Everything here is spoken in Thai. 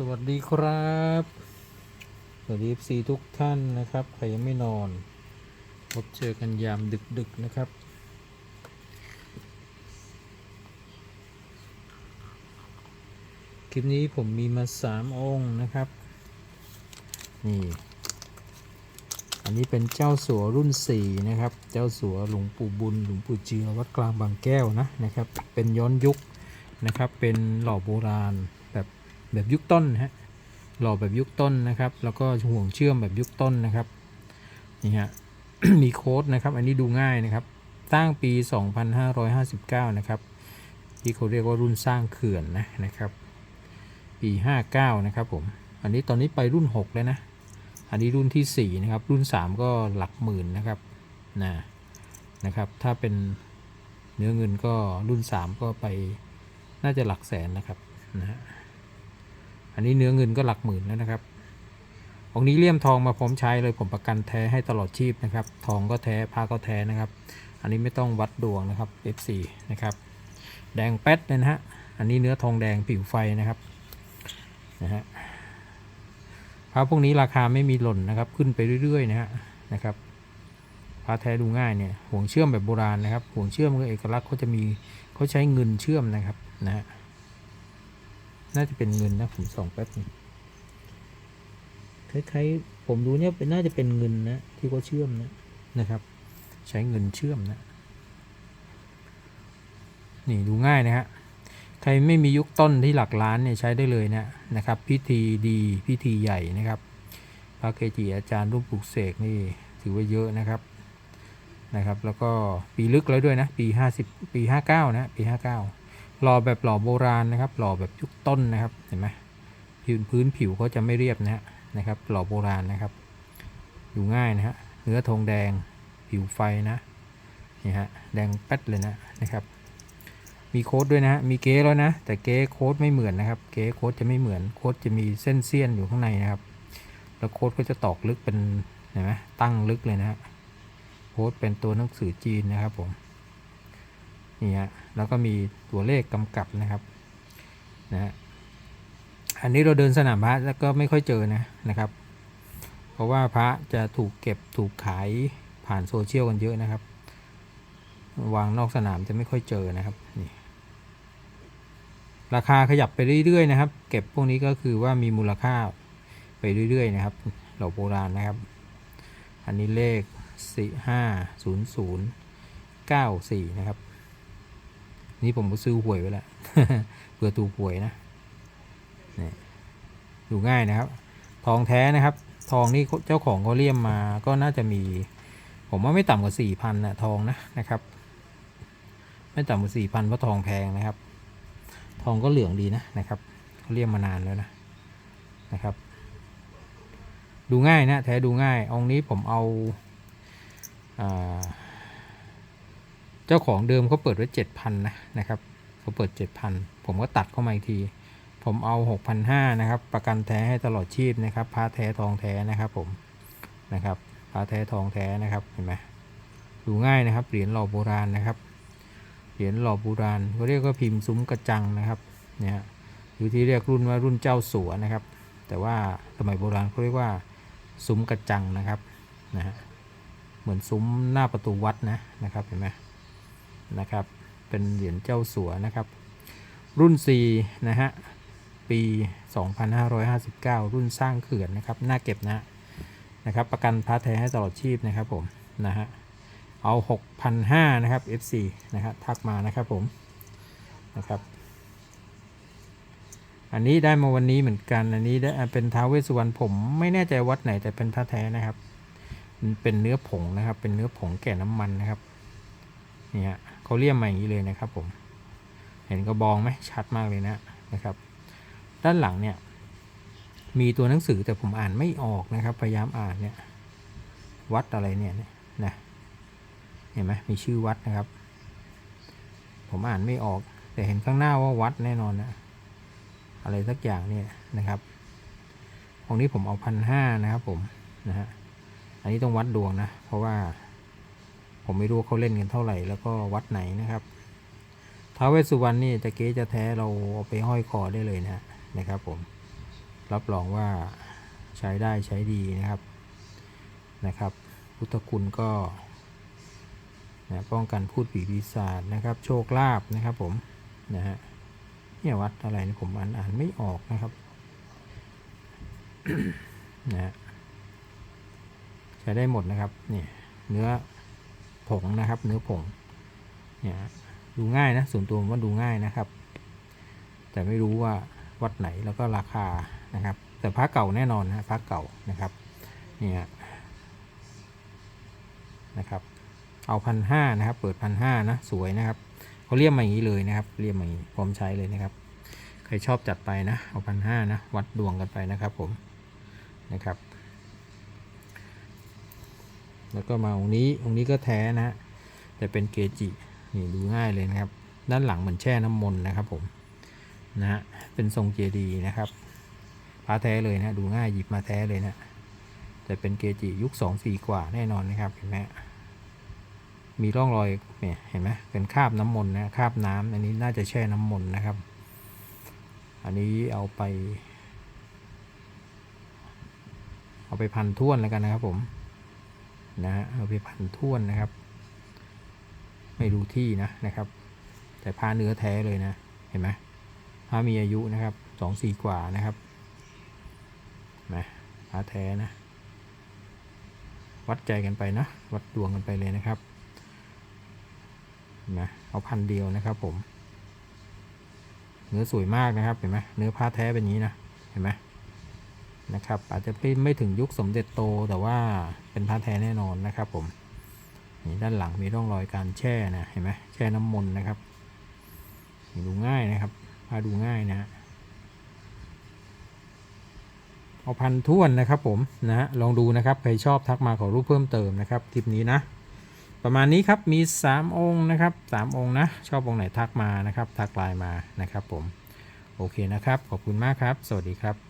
สวัสดีครับ สวัสดีซีทุกท่านนะครับ ใครยังไม่นอน พบเจอกันยามดึกๆนะครับ คลิปนี้ผมมีมาสามองค์นะครับ นี่ อันนี้เป็นเจ้าสัวรุ่น4นะครับ เจ้าสัวหลวงปู่บุญหลวงปู่เจือวัดกลางบางแก้วนะนะครับ เป็นย้อนยุคนะครับ เป็นหล่อโบราณ แบบยุคต้นนะฮะหล่อแบบยุคต้นนะครับ แล้วก็ห่วงเชื่อมแบบยุคต้นนะครับนี่ฮะมีโค้ดนะครับ อันนี้ดูง่ายนะครับตั้างปี 2559 นะครับ ที่เขาเรียกว่ารุ่นสร้างเขื่อนนะนะครับ ปี 59 นะครับผมอันนี้ตอนนี้ไปรุ่น 6 แล้วนะ อันนี้รุ่นที่ 4 นะครับ รุ่น 3 ก็หลักหมื่นนะครับนะนะครับ ถ้าเป็นเนื้อเงินก็รุ่น 3 ก็ไปน่าจะหลักแสนนะครับนะฮะ อันนี้เนื้อเงินก็หลักหมื่นแล้วนะครับองนี้เลี่ยมทองมาพร้อมใช้เลยผมประกันแท้ให้ตลอดชีพนะครับ ทองก็แท้ผ้าก็แท้นะครับ อันนี้ไม่ต้องวัดดวงนะครับ F4 นะครับ แดงแป๊ดเลยนะฮะ อันนี้เนื้อทองแดงผิวไฟนะครับ นะฮะพระพวกนี้ราคาไม่มีหล่นนะครับ ขึ้นไปเรื่อยๆนะฮะ นะครับพระแท้ดูง่ายเนี่ย ห่วงเชื่อมแบบโบราณนะครับ ห่วงเชื่อมก็เอกลักษณ์เขาจะมีเขาใช้เงินเชื่อมนะครับ นะฮะ น่าจะเป็นเงินนะผมส่องแป๊บนึงคล้ายๆผมดูเนี่ยเป็นน่าจะเป็นเงินนะที่เขาเชื่อมนะนะครับ ใช้เงินเชื่อมนะนี่ดูง่ายนะฮะใครไม่มียุคต้นที่หลักล้านเนี่ยใช้ได้เลยนะนะครับ พิธีดีพิธีใหญ่นะครับพระเกจิอาจารย์รุ่นปลุกเสกนี่ถือว่าเยอะนะครับนะครับ แล้วก็ปีลึกแล้วด้วยนะปี 50 ปี 59 นะปี 59 หล่อแบบหล่อโบราณนะครับ หล่อแบบยุคต้นนะครับ เห็นไหมผิวพื้นผิวเขาจะไม่เรียบนะฮะนะครับ หล่อโบราณนะครับดูง่ายนะฮะ เนื้อทองแดง ผิวไฟนะนี่ฮะ แดงแป๊ดเลยนะนะครับ มีโค้ดด้วยนะฮะ มีเก๊แล้วนะ แต่เก๊โค้ดไม่เหมือนนะครับ เก๊โค้ดจะไม่เหมือน โค้ดจะมีเส้นเสี้ยนอยู่ข้างในนะครับ แล้วโค้ดก็จะตอกลึกเป็น เห็นไหมตั้งลึกเลยนะฮะ โค้ดเป็นตัวหนังสือจีนนะครับผม นี่ฮะแล้วก็มีตัวเลขกำกับนะครับนะฮะอันนี้เราเดินสนามพระแล้วก็ไม่ค่อยเจอนะนะครับ เพราะว่าพระจะถูกเก็บถูกขายผ่านโซเชียลกันเยอะนะครับ วางนอกสนามจะไม่ค่อยเจอนะครับนี่ราคาขยับไปเรื่อยๆนะครับ เก็บพวกนี้ก็คือว่ามีมูลค่าไปเรื่อยๆนะครับ เหล่าโบราณนะครับ อันนี้เลขสี่ห้าศูนย์ศูนย์เก้าสี่นะครับ นี่ผมก็ซื้อหวยไว้แล้วเพื่อถูกหวยนะนี่ดูง่ายนะครับ ทองแท้นะครับ ทองนี่เจ้าของเขาเลี่ยมมาก็น่าจะมี ผมว่าไม่ต่ำกว่าสี่พันนะทองนะนะครับ ไม่ต่ำกว่าสี่พันเพราะทองแพงนะครับ ทองก็เหลืองดีนะนะครับเขาเรียกมานานแล้วนะนะครับ ดูง่ายนะแท้ดูง่ายองนี้ผมเอาอา เจ้าของเดิมเขาเปิดไว้เจ็ดพันนะนะครับเขาเปิดเจ็ดพันผมก็ตัดเข้ามาอีกที ผมเอาหกพันห้านะครับ ประกันแท้ให้ตลอดชีพนะครับพระแท้ทองแท้นะครับผมนะครับพระแท้ทองแท้นะครับเห็นไหมดูง่ายนะครับเหรียญหล่อโบราณนะครับเหรียญหล่อโบราณเขาเรียกว่าพิมพ์ซุ้มกระจังนะครับเนี่ยฮะหรือที่เรียกรุ่นว่ารุ่นเจ้าสัวนะครับ แต่ว่าสมัยโบราณเขาเรียกว่าซุ้มกระจังนะครับนะฮะเหมือนซุ้มหน้าประตูวัดนะนะครับเห็นไหม นะครับ เป็นเหรียญเจ้าสัวนะครับ รุ่น 4 นะฮะ ปี 2559 รุ่นสร้างเขื่อนนะครับน่าเก็บนะนะครับ ประกันพระแท้ให้ตลอดชีพนะครับผมนะฮะเอา 6,500นะครับ F4 นะครับทักมานะครับผมนะครับ อันนี้ได้มาวันนี้เหมือนกัน อันนี้ได้เป็นท้าวเวสสุวรรณผมไม่แน่ใจวัดไหนแต่เป็นพระแท้นะครับมันเป็นเนื้อผงนะครับ เป็นเนื้อผงแก่น้ำมันนะครับนี่ฮะ เขาเรียกมาอย่างนี้เลยนะครับผม เห็นกระบองไหมชัดมากเลยนะนะครับ ด้านหลังเนี่ยมีตัวหนังสือแต่ผมอ่านไม่ออกนะครับ พยายามอ่านเนี่ย วัดอะไรเนี่ยนะเห็นไหมมีชื่อวัดนะครับ ผมอ่านไม่ออก แต่เห็นข้างหน้าว่าวัดแน่นอนนะอะไรสักอย่างเนี่ยนะครับของนี้ผมเอาพันห้านะครับผมนะฮะอันนี้ต้องวัดดวงนะ เพราะว่า ผมไม่รู้เขาเล่นกันเท่าไหร่ แล้วก็วัดไหนนะครับท้าวเวสสุวรรณนี่จะเก๊จะแท้เราเอาไปห้อยคอได้เลยนะนะครับ ผมรับรองว่าใช้ได้ใช้ดีนะครับนะครับ พุทธคุณก็นะป้องกันพูดผีปีศาจนะครับ โชคลาภนะครับ ผมนะฮะเนี่ยวัดอะไรนะผมอ่านอ่านไม่ออกนะครับนะฮะใช้ได้หมดนะครับเนี่ยเนื้อ ผงนะครับ เนื้อผงเนี่ยดูง่ายนะส่วนตัวผมว่าดูง่ายนะครับ แต่ไม่รู้ว่าวัดไหนแล้วก็ราคานะครับ แต่พระเก่าแน่นอนนะพระเก่านะครับเนี่ยนะครับ เอาพันห้านะครับ เปิดพันห้านะสวยนะครับเขาเรียกมาอย่างนี้เลยนะครับ เรียกมาอย่างนี้พร้อมใช้เลยนะครับใครชอบจัดไปนะเอาพันห้านะวัดดวงกันไปนะครับผมนะครับ แล้วก็มาองค์นี้องค์นี้ก็แท้นะแต่เป็นเกจินี่ดูง่ายเลยนะครับ ด้านหลังเหมือนแช่น้ำมนต์นะครับผมนะฮะเป็นทรงเจดีย์นะครับพระแท้เลยนะดูง่ายหยิบมาแท้เลยนะแต่เป็นเกจิยุคสองสี่กว่าแน่นอนนะครับเห็นไหมมีร่องรอยเนี่ยเห็นไหมเป็นคราบน้ำมนต์นะคราบน้ำอันนี้น่าจะแช่น้ำมนต์นะครับ อันนี้เอาไป เอาไปพันท่วนแล้วกันนะครับผม นะเอาไปพันท่วนนะครับ ไม่รู้ที่นะนะครับ แต่ผ้าเนื้อแท้เลยนะ เห็นไหมผ้ามีอายุนะครับสองสี่กว่านะครับนไหมผ้าแท้นะ วัดใจกันไปนะ วัดดวงกันไปเลยนะครับเห็นไหมเอาพันเดียวนะครับผม เนื้อสวยมากนะครับ เห็นไหมเนื้อผ้าแท้เป็นนี้นะ เห็นไหม นะครับ อาจจะไม่ไม่ถึงยุคสมเด็จโตแต่ว่าเป็นผ้าแท้แน่นอนนะครับผมนี่ด้านหลังมีร่องรอยการแช่นะเห็นไหมแช่น้ำมนต์นะครับนี่ดูง่ายนะครับผ้าดูง่ายนะฮะเอาพันท้วนนะครับผมนะฮะลองดูนะครับใครชอบทักมาขอรูปเพิ่มเติมนะครับคลิปนี้นะ ประมาณนี้ครับมี 3 องค์นะครับ 3 องค์นะชอบองค์ไหนทักมานะครับ ทักไลน์มานะครับผมโอเคนะครับ ขอบคุณมากครับ สวัสดีครับ